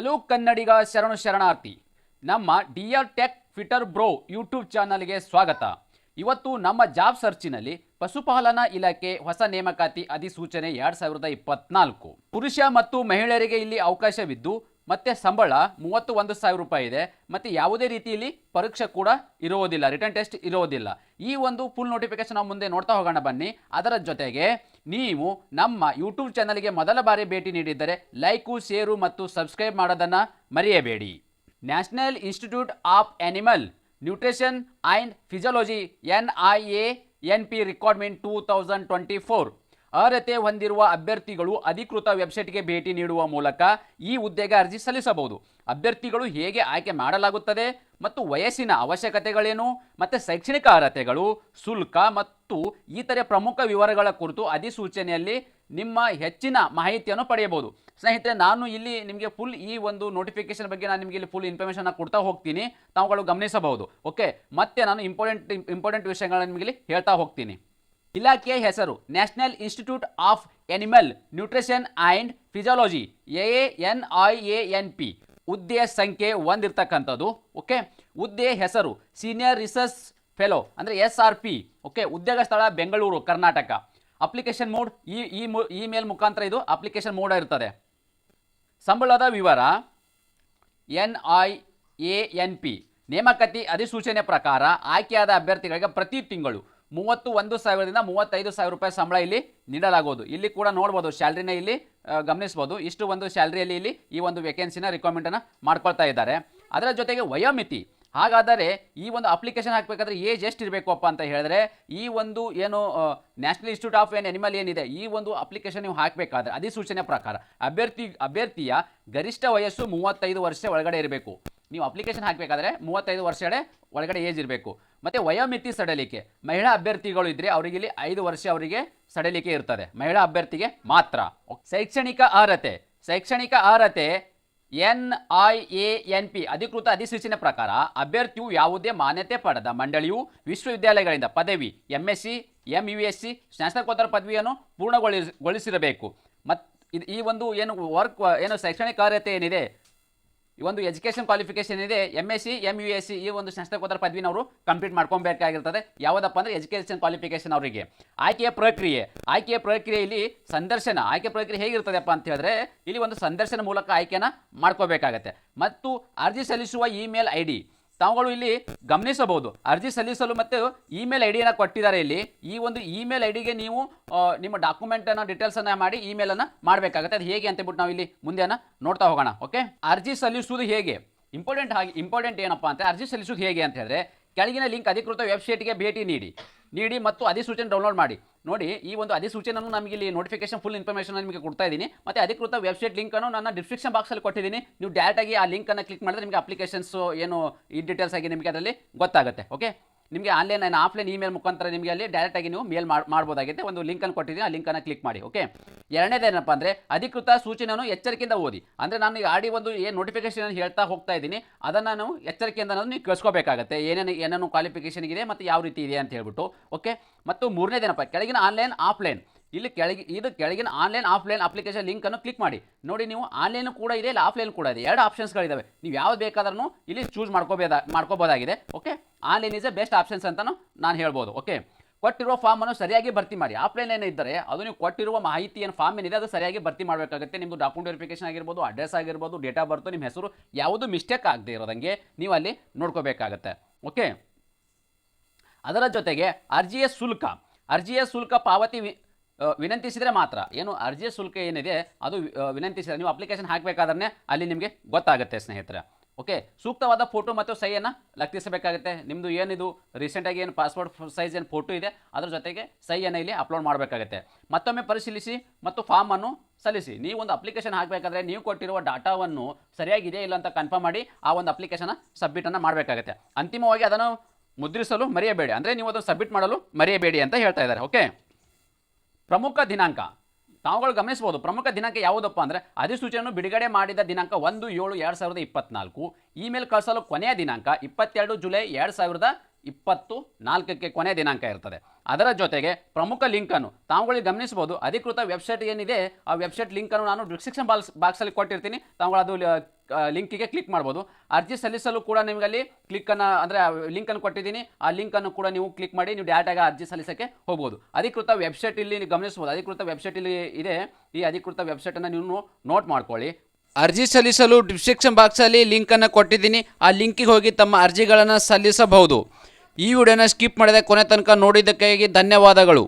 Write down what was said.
Hello ಕನ್ನಡಿಗ ಶರಣು ಶರಣಾರ್ಥಿ, ನಮ್ಮ D R tech fitter bro YouTube ಚಾನಲ್ಗೆ ಸ್ವಾಗತ. ಇವತ್ತು ನಮ್ಮ ಜಾಬ್ ಸರ್ಚಿನಲ್ಲಿ ಪಶುಪಾಲನಾ ಇಲಾಖೆ ಹೊಸ ನೇಮಕಾತಿ ಅಧಿಸೂಚನೆ ಎರಡ್ ಸಾವಿರದ ಇಪ್ಪತ್ನಾಲ್ಕು. ಪುರುಷ ಮತ್ತು ಮಹಿಳೆಯರಿಗೆ ಇಲ್ಲಿ ಅವಕಾಶವಿದ್ದು ಮತ್ತೆ ಸಂಬಳ ಮೂವತ್ತು ಒಂದು ಸಾವಿರ ರೂಪಾಯಿ ಇದೆ. ಮತ್ತೆ ಯಾವುದೇ ರೀತಿಯಲ್ಲಿ ಪರೀಕ್ಷೆ ಕೂಡ ಇರುವುದಿಲ್ಲ ರಿಟರ್ನ್ ಟೆಸ್ಟ್ ಇರೋದಿಲ್ಲ. ಈ ಒಂದು ಫುಲ್ ನೋಟಿಫಿಕೇಶನ್ ನಾವು ಮುಂದೆ ನೋಡ್ತಾ ಹೋಗೋಣ ಬನ್ನಿ. ಅದರ ಜೊತೆಗೆ ನೀವು ನಮ್ಮ ಯೂಟ್ಯೂಬ್ ಚಾನಲ್ಗೆ ಮೊದಲ ಬಾರಿ ಭೇಟಿ ನೀಡಿದ್ದರೆ ಲೈಕು, ಶೇರು ಮತ್ತು ಸಬ್ಸ್ಕ್ರೈಬ್ ಮಾಡೋದನ್ನು ಮರೆಯಬೇಡಿ. National institute of animal nutrition and physiology N I A N P requirement two thousand twenty four ಅರ್ಹತೆ ಹೊಂದಿರುವ ಅಭ್ಯರ್ಥಿಗಳು ಅಧಿಕೃತ ವೆಬ್ಸೈಟ್ಗೆ ಭೇಟಿ ನೀಡುವ ಮೂಲಕ ಈ ಹುದ್ದೆಗೆ ಅರ್ಜಿ ಸಲ್ಲಿಸಬಹುದು. ಅಭ್ಯರ್ಥಿಗಳು ಹೇಗೆ ಆಯ್ಕೆ ಮಾಡಲಾಗುತ್ತದೆ ಮತ್ತು ವಯಸ್ಸಿನ ಅವಶ್ಯಕತೆಗಳೇನು ಮತ್ತು ಶೈಕ್ಷಣಿಕ ಅರ್ಹತೆಗಳು, ಶುಲ್ಕ ಮತ್ತು ಇತರೆ ಪ್ರಮುಖ ವಿವರಗಳ ಕುರಿತು ಅಧಿಸೂಚನೆಯಲ್ಲಿ ನಿಮ್ಮ ಹೆಚ್ಚಿನ ಮಾಹಿತಿಯನ್ನು ಪಡೆಯಬಹುದು. ಸ್ನೇಹಿತರೆ, ನಾನು ಇಲ್ಲಿ ನಿಮಗೆ ಫುಲ್ ಈ ಒಂದು ನೋಟಿಫಿಕೇಶನ್ ಬಗ್ಗೆ ನಾನು ನಿಮಗೆ ಇಲ್ಲಿ ಫುಲ್ ಇನ್ಫಾರ್ಮೇಷನ್ ಕೊಡ್ತಾ ಹೋಗ್ತೀನಿ. ತಾವುಗಳು ಗಮನಿಸಬಹುದು. ಓಕೆ ಮತ್ತೆ ನಾನು ಇಂಪಾರ್ಟೆಂಟ್ ಇಂಪಾರ್ಟೆಂಟ್ ವಿಷಯಗಳನ್ನು ನಿಮಗೆ ಇಲ್ಲಿ ಹೇಳ್ತಾ ಹೋಗ್ತೀನಿ. ಇಲಾಖೆಯ ಹೆಸರು national institute of animal nutrition and physiology, A N I A N P. ಹುದ್ದೆ ಸಂಖ್ಯೆ ಒಂದಿರ್ತಕ್ಕಂಥದ್ದು, ಓಕೆ? ಹುದ್ದೆ ಹೆಸರು ಸೀನಿಯರ್ ರಿಸರ್ಚ್ ಫೆಲೋ ಅಂದರೆ ಎಸ್ ಆರ್ ಪಿ, ಓಕೆ? ಉದ್ಯೋಗ ಸ್ಥಳ ಬೆಂಗಳೂರು, ಕರ್ನಾಟಕ. ಅಪ್ಲಿಕೇಶನ್ ಮೋಡ್ ಈ ಈ ಇಮೇಲ್ ಮುಖಾಂತರ ಇದು ಅಪ್ಲಿಕೇಶನ್ ಮೋಡ್ ಇರ್ತದೆ ಸಂಬಳದ ವಿವರ, N I A N P. ನೇಮಕಾತಿ ಅಧಿಸೂಚನೆ ಪ್ರಕಾರ ಆಯ್ಕೆಯಾದ ಅಭ್ಯರ್ಥಿಗಳಿಗೆ ಪ್ರತಿ ತಿಂಗಳು ಮೂವತ್ತು ಒಂದು ಸಾವಿರದಿಂದ ಮೂವತ್ತೈದು ಸಾವಿರ ರೂಪಾಯಿ ಸಂಬಳ ಇಲ್ಲಿ ನೀಡಲಾಗುವುದು. ಇಲ್ಲಿ ಕೂಡ ನೋಡ್ಬೋದು, ಸ್ಯಾಲ್ರಿನ ಇಲ್ಲಿ ಗಮನಿಸ್ಬೋದು. ಇಷ್ಟು ಒಂದು ಸ್ಯಾಲ್ರಿಯಲ್ಲಿ ಇಲ್ಲಿ ಈ ಒಂದು ವೇಕೆನ್ಸಿನ ರಿಕ್ವೈರ್ಮೆಂಟನ್ನು ಮಾಡ್ಕೊಳ್ತಾ ಇದ್ದಾರೆ. ಅದರ ಜೊತೆಗೆ ವಯೋಮಿತಿ. ಹಾಗಾದರೆ ಈ ಒಂದು ಅಪ್ಲಿಕೇಶನ್ ಹಾಕಬೇಕಾದ್ರೆ ಏಜ್ ಎಷ್ಟು ಇರಬೇಕಪ್ಪ ಅಂತ ಹೇಳಿದ್ರೆ, ಈ ಒಂದು ಏನು ನ್ಯಾಷನಲ್ ಇನ್ಸ್ಟಿಟ್ಯೂಟ್ ಆಫ್ ಏನ್ ಅನಿಮಲ್ ಏನಿದೆ, ಈ ಒಂದು ಅಪ್ಲಿಕೇಶನ್ ನೀವು ಹಾಕಬೇಕಾದ್ರೆ, ಅಧಿಸೂಚನೆ ಪ್ರಕಾರ ಅಭ್ಯರ್ಥಿ, ಅಭ್ಯರ್ಥಿಯ ಗರಿಷ್ಠ ವಯಸ್ಸು ಮೂವತ್ತೈದು ವರ್ಷ ಒಳಗಡೆ ಇರಬೇಕು. ನೀವು ಅಪ್ಲಿಕೇಶನ್ ಹಾಕಬೇಕಾದ್ರೆ ಮೂವತ್ತೈದು ವರ್ಷಗಳೇ ಒಳಗಡೆ ಏಜ್ ಇರಬೇಕು. ಮತ್ತು ವಯೋಮಿತಿ ಸಡಲಿಕೆ. ಮಹಿಳಾ ಅಭ್ಯರ್ಥಿಗಳು ಇದ್ದರೆ ಅವರಿಗೆ ಇಲ್ಲಿ ಐದು ವರ್ಷ ಅವರಿಗೆ ಸಡಲಿಕೆ ಇರ್ತದೆ. ಮಹಿಳಾ ಅಭ್ಯರ್ಥಿಗೆ ಮಾತ್ರ. ಶೈಕ್ಷಣಿಕ ಅರ್ಹತೆ. ಶೈಕ್ಷಣಿಕ ಅರ್ಹತೆ N I A N P, ಅಧಿಕೃತ ಅಧಿಸೂಚನೆ ಪ್ರಕಾರ ಅಭ್ಯರ್ಥಿಯು ಯಾವುದೇ ಮಾನ್ಯತೆ ಪಡೆದ ಮಂಡಳಿಯು ವಿಶ್ವವಿದ್ಯಾಲಯಗಳಿಂದ ಪದವಿ M S C M U S C ಸ್ನಾತಕೋತ್ತರ ಪದವಿಯನ್ನು ಪೂರ್ಣಗೊಳಿಸಿರಬೇಕು ಮತ್ತು ಈ ಒಂದು ಏನು ವರ್ಕ್ ಏನು ಶೈಕ್ಷಣಿಕ ಅರ್ಹತೆ ಏನಿದೆ? ಈ ಒಂದು ಎಜುಕೇಷನ್ ಕ್ವಾಲಿಫಿಕೇಶನ್ ಇದೆ M S C M U S C ಈ ಒಂದು ಸ್ನಾತಕೋತ್ತರ ಪದವಿನ ಅವರು ಕಂಪ್ಲೀಟ್ ಮಾಡ್ಕೊಬೇಕಾಗಿರ್ತದೆ ಯಾವುದಪ್ಪ ಅಂದರೆ ಎಜುಕೇಷನ್ ಕ್ವಾಲಿಫಿಕೇಶನ್ ಅವರಿಗೆ. ಆಯ್ಕೆಯ ಪ್ರಕ್ರಿಯೆ. ಆಯ್ಕೆಯ ಪ್ರಕ್ರಿಯೆಯಲ್ಲಿ ಸಂದರ್ಶನ. ಆಯ್ಕೆ ಪ್ರಕ್ರಿಯೆ ಹೇಗಿರ್ತದೆಪ್ಪ ಅಂತ ಹೇಳಿದ್ರೆ, ಇಲ್ಲಿ ಒಂದು ಸಂದರ್ಶನ ಮೂಲಕ ಆಯ್ಕೆನ ಮಾಡ್ಕೋಬೇಕಾಗತ್ತೆ ಮತ್ತು ಅರ್ಜಿ ಸಲ್ಲಿಸುವ ಇಮೇಲ್ ಐ ಡಿ ತಾವುಗಳು ಇಲ್ಲಿ ಗಮನಿಸಬಹುದು. ಅರ್ಜಿ ಸಲ್ಲಿಸಲು ಮತ್ತು ಇಮೇಲ್ ಐ ಡಿಯನ್ನು ಕೊಟ್ಟಿದ್ದಾರೆ ಇಲ್ಲಿ. ಈ ಒಂದು ಇಮೇಲ್ ಐ ಡಿಗೆ ನೀವು ನಿಮ್ಮ ಡಾಕ್ಯುಮೆಂಟನ್ನು, ಡೀಟೇಲ್ಸನ್ನು ಮಾಡಿ ಇಮೇಲನ್ನು ಮಾಡಬೇಕಾಗುತ್ತೆ. ಅದು ಹೇಗೆ ಅಂತಬಿಟ್ಟು ನಾವು ಇಲ್ಲಿ ಮುಂದೆ ನೋಡ್ತಾ ಹೋಗೋಣ, ಓಕೆ? ಅರ್ಜಿ ಸಲ್ಲಿಸುವುದು ಹೇಗೆ? ಇಂಪಾರ್ಟೆಂಟ್ ಆಗಿ ಇಂಪಾರ್ಟೆಂಟ್ ಏನಪ್ಪ ಅಂತ, ಅರ್ಜಿ ಸಲ್ಲಿಸುವುದು ಹೇಗೆ ಅಂತ ಹೇಳಿದ್ರೆ ಕೆಳಗಿನ ಲಿಂಕ್ ಅಧಿಕೃತ ವೆಬ್ಸೈಟ್ಗೆ ಭೇಟಿ ನೀಡಿ. ನೀಡಿ ಮತ್ತು ಅಧಿಸೂಚನೆ ಡೌನ್ಲೋಡ್ ಮಾಡಿ. ನೋಡಿ, ಈ ಒಂದು ಅಧಿಸೂಚನೆಯನ್ನು ನಮಗೆ ಇಲ್ಲಿ ನೋಟಿಫಿಕೇಶನ್ ಫುಲ್ ಇನ್ಫಾರ್ಮೇಷನ್ ನಿಮಗೆ ಕೊಡ್ತಾ ಇದ್ದೀನಿ. ಮತ್ತು ಅಧಿಕೃತ ವೆಬ್ಸೈಟ್ ಲಿಂಕನ್ನು ನನ್ನ ಡಿಸ್ಕ್ರಿಪ್ಷನ್ ಬಾಕ್ಸಲ್ಲಿ ಕೊಟ್ಟಿದ್ದೀನಿ. ನೀವು ಡೈರೆಕ್ಟಾಗಿ ಆ ಲಿಂಕನ್ನು ಕ್ಲಿಕ್ ಮಾಡಿದ್ರೆ ನಿಮಗೆ ಅಪ್ಲಿಕೇಶನ್ಸು ಏನು ಈ ಡೀಟೇಲ್ಸ್ ಆಗಿ ನಿಮಗೆ ಅದರಲ್ಲಿ ಗೊತ್ತಾಗುತ್ತೆ. ಓಕೆ ನಿಮಗೆ ಆನ್ಲೈನ್ ಆ್ಯಂಡ್ ಆಫ್ಲೈನ್ ಇಮೇಲ್ ಮುಖಾಂತರ ನಿಮಗೆ ಅಲ್ಲಿ ಡೈರೆಕ್ಟಾಗಿ ನೀವು ಮೇಲ್ ಮಾಡ್ಬೋದಾಗಿದೆ. ಒಂದು ಲಿಂಕನ್ನು ಕೊಟ್ಟಿದ್ದೀನಿ, ಆ ಲಿಂಕನ್ನು ಕ್ಲಿಕ್ ಮಾಡಿ ಓಕೆ ಎರಡನೇದೇನಪ್ಪ ಅಂದರೆ ಅಧಿಕೃತ ಸೂಚನೆಯನ್ನು ಎಚ್ಚರಿಕೆಯಿಂದ ಓದಿ. ಅಂದರೆ ನಾನು ಈಗ ಆಡಿ ಒಂದು ಏನು ನೋಟಿಫಿಕೇಶನ್ ಹೇಳ್ತಾ ಹೋಗ್ತಾ ಇದ್ದೀನಿ, ಅದನ್ನು ನಾನು ಎಚ್ಚರಿಕೆಯಿಂದ ನಾನು ನೀವು ಕೇಳಿಸ್ಕೋಬೇಕಾಗತ್ತೆ. ಏನೇನು ಏನೇನು ಕ್ವಾಲಿಫಿಕೇಷನ್ ಇದೆ ಮತ್ತು ಯಾವ ರೀತಿ ಇದೆ ಅಂತ ಹೇಳ್ಬಿಟ್ಟು ಓಕೆ ಮತ್ತು ಮೂರನೇದೇನಪ್ಪ ಕೆಳಗಿನ ಆನ್ಲೈನ್ ಆಫ್ಲೈನ್ ಇಲ್ಲಿ ಕೆಳಗೆ ಇದು ಕೆಳಗಿನ ಆನ್ಲೈನ್ ಆಫ್ಲೈನ್ ಅಪ್ಲಿಕೇಶನ್ ಲಿಂಕನ್ನು ಕ್ಲಿಕ್ ಮಾಡಿ. ನೋಡಿ ನೀವು ಆನ್ಲೈನ್ ಕೂಡ ಇದೆ, ಇಲ್ಲ ಆಫ್ಲೈನ್ ಕೂಡ ಇದೆ. ಎರಡು ಆಪ್ಷನ್ಸ್ಗಳಿದ್ದಾವೆ ನೀವು ಯಾವ್ದು ಬೇಕಾದ್ರೂ ಇಲ್ಲಿ ಚೂಸ್ ಮಾಡ್ಕೋಬೋದಾ ಮಾಡ್ಕೋಬೋದಾಗಿದೆ okay online is a best options ಅಂತಲೂ ನಾನು ಹೇಳ್ಬೋದು ಓಕೆ ಕೊಟ್ಟಿರುವ ಫಾರ್ಮನ್ನು ಸರಿಯಾಗಿ ಭರ್ತಿ ಮಾಡಿ. ಆಫ್ಲೈನ್ ಏನಿದ್ದರೆ ಅದು ನೀವು ಕೊಟ್ಟಿರುವ ಮಾಹಿತಿ ಏನು ಫಾರ್ಮ್ ಏನಿದೆ ಅದು ಸರಿಯಾಗಿ ಭರ್ತಿ ಮಾಡಬೇಕಾಗುತ್ತೆ. ನಿಮ್ಮದು ಡಾಕ್ಯುಮೆಂಟ್ ವೆರಿಫಿಕೇಶನ್ ಆಗಿರ್ಬೋದು ಅಡ್ರೆಸ್ ಆಗಿರ್ಬೋದು ಡೇಟ್ ಆಫ್ ಬರ್ತು ನಿಮ್ಮ ಹೆಸರು, ಯಾವುದು ಮಿಸ್ಟೇಕ್ ಆಗದೆ ಇರೋದಂಗೆ ನೀವು ಅಲ್ಲಿ ನೋಡ್ಕೋಬೇಕಾಗತ್ತೆ ಓಕೆ ಅದರ ಜೊತೆಗೆ ಅರ್ಜಿಯ ಶುಲ್ಕ. ಅರ್ಜಿಯ ಶುಲ್ಕ ಪಾವತಿ ವಿನಂತಿಸಿದರೆ ಮಾತ್ರ. ಏನು, ಅರ್ಜಿಯ ಶುಲ್ಕ ಏನಿದೆ ಅದು ವಿನಂತಿಸಿದರೆ ನೀವು ಅಪ್ಲಿಕೇಶನ್ ಹಾಕಬೇಕಾದ್ರೆ ಅಲ್ಲಿ ನಿಮಗೆ ಗೊತ್ತಾಗುತ್ತೆ, ಸ್ನೇಹಿತರೆ. ಓಕೆ ಸೂಕ್ತವಾದ ಫೋಟೋ ಮತ್ತು ಸಹಿಯನ್ನು ಲಕ್ಷಿಸಬೇಕಾಗುತ್ತೆ ನಿಮ್ಮದು ಏನಿದು? ರೀಸೆಂಟಾಗಿ ಏನು ಪಾಸ್ಪೋರ್ಟ್ ಸೈಜ್ ಏನು ಫೋಟೋ ಇದೆ, ಅದರ ಜೊತೆಗೆ ಸಹಿಯನ್ನು ಇಲ್ಲಿ ಅಪ್ಲೋಡ್ ಮಾಡಬೇಕಾಗುತ್ತೆ. ಮತ್ತೊಮ್ಮೆ ಪರಿಶೀಲಿಸಿ ಮತ್ತು ಫಾರ್ಮನ್ನು ಸಲ್ಲಿಸಿ. ನೀವು ಒಂದು ಅಪ್ಲಿಕೇಶನ್ ಹಾಕಬೇಕಾದ್ರೆ ನೀವು ಕೊಟ್ಟಿರುವ ಡಾಟಾವನ್ನು ಸರಿಯಾಗಿದೆಯೇ ಇಲ್ಲ ಅಂತ ಕನ್ಫರ್ಮ್ ಮಾಡಿ ಆ ಒಂದು ಅಪ್ಲಿಕೇಶನ್ ಸಬ್ಮಿಟನ್ನು ಮಾಡಬೇಕಾಗುತ್ತೆ. ಅಂತಿಮವಾಗಿ ಅದನ್ನು ಮುದ್ರಿಸಲು ಮರೆಯಬೇಡಿ. ಅಂದರೆ ನೀವು ಅದನ್ನು ಸಬ್ಮಿಟ್ ಮಾಡಲು ಮರೆಯಬೇಡಿ ಅಂತ ಹೇಳ್ತಾ ಇದ್ದಾರೆ. ಓಕೆ ಪ್ರಮುಖ ದಿನಾಂಕ. ತಾವುಗಳು ಗಮನಿಸಬಹುದು, ಪ್ರಮುಖ ದಿನಾಂಕ ಯಾವುದಪ್ಪ ಅಂದರೆ ಅಧಿಸೂಚನೆಯನ್ನು ಬಿಡುಗಡೆ ಮಾಡಿದ ದಿನಾಂಕ ಒಂದು ಏಳು ಎರಡು ಸಾವಿರದ ಇಪ್ಪತ್ನಾಲ್ಕು. ಇಮೇಲ್ ಕಳಿಸಲು ಕೊನೆಯ ದಿನಾಂಕ ಇಪ್ಪತ್ತೆರಡು ಜುಲೈ ಎರಡು ಸಾವಿರದ ಇಪ್ಪತ್ತು ನಾಲ್ಕಕ್ಕೆ ಕೊನೆ ದಿನಾಂಕ ಇರ್ತದೆ. ಅದರ ಜೊತೆಗೆ ಪ್ರಮುಖ ಲಿಂಕನ್ನು ತಾವುಗಳಿಗೆ ಗಮನಿಸಬಹುದು. ಅಧಿಕೃತ ವೆಬ್ಸೈಟ್ ಏನಿದೆ, ಆ ವೆಬ್ಸೈಟ್ ಲಿಂಕನ್ನು ನಾನು ಡಿಸ್ಕ್ರಿಪ್ಷನ್ ಬಾಕ್ಸ್ ಬಾಕ್ಸಲ್ಲಿ ಕೊಟ್ಟಿರ್ತೀನಿ. ತಾವುಗಳು ಅದು ಲಿಂಕಿಗೆ ಕ್ಲಿಕ್ ಮಾಡ್ಬೋದು. ಅರ್ಜಿ ಸಲ್ಲಿಸಲು ಕೂಡ ನಿಮಗೆ ಅಲ್ಲಿ ಕ್ಲಿಕ್ಕನ್ನು, ಅಂದರೆ ಲಿಂಕನ್ನು ಕೊಟ್ಟಿದ್ದೀನಿ. ಆ ಲಿಂಕನ್ನು ಕೂಡ ನೀವು ಕ್ಲಿಕ್ ಮಾಡಿ ನೀವು ಡೈರೆಕ್ಟಾಗಿ ಅರ್ಜಿ ಸಲ್ಲಿಸೋಕ್ಕೆ ಹೋಗ್ಬೋದು. ಅಧಿಕೃತ ವೆಬ್ಸೈಟ್ ಇಲ್ಲಿ ಗಮನಿಸ್ಬೋದು ಅಧಿಕೃತ ವೆಬ್ಸೈಟ್ ಇಲ್ಲಿ ಇದೆ. ಈ ಅಧಿಕೃತ ವೆಬ್ಸೈಟನ್ನು ನೀವು ನೋಟ್ ಮಾಡ್ಕೊಳ್ಳಿ. ಅರ್ಜಿ ಸಲ್ಲಿಸಲು ಡಿಸ್ಕ್ರಿಪ್ಷನ್ ಬಾಕ್ಸಲ್ಲಿ ಲಿಂಕನ್ನು ಕೊಟ್ಟಿದ್ದೀನಿ. ಆ ಲಿಂಕಿಗೆ ಹೋಗಿ ತಮ್ಮ ಅರ್ಜಿಗಳನ್ನು ಸಲ್ಲಿಸಬಹುದು. ಈ ವಿಡಿಯೋನ ಸ್ಕಿಪ್ ಮಾಡಿದ ಕೊನೆ ತನಕ ನೋಡಿದ್ದಕ್ಕಾಗಿ ಧನ್ಯವಾದಗಳು.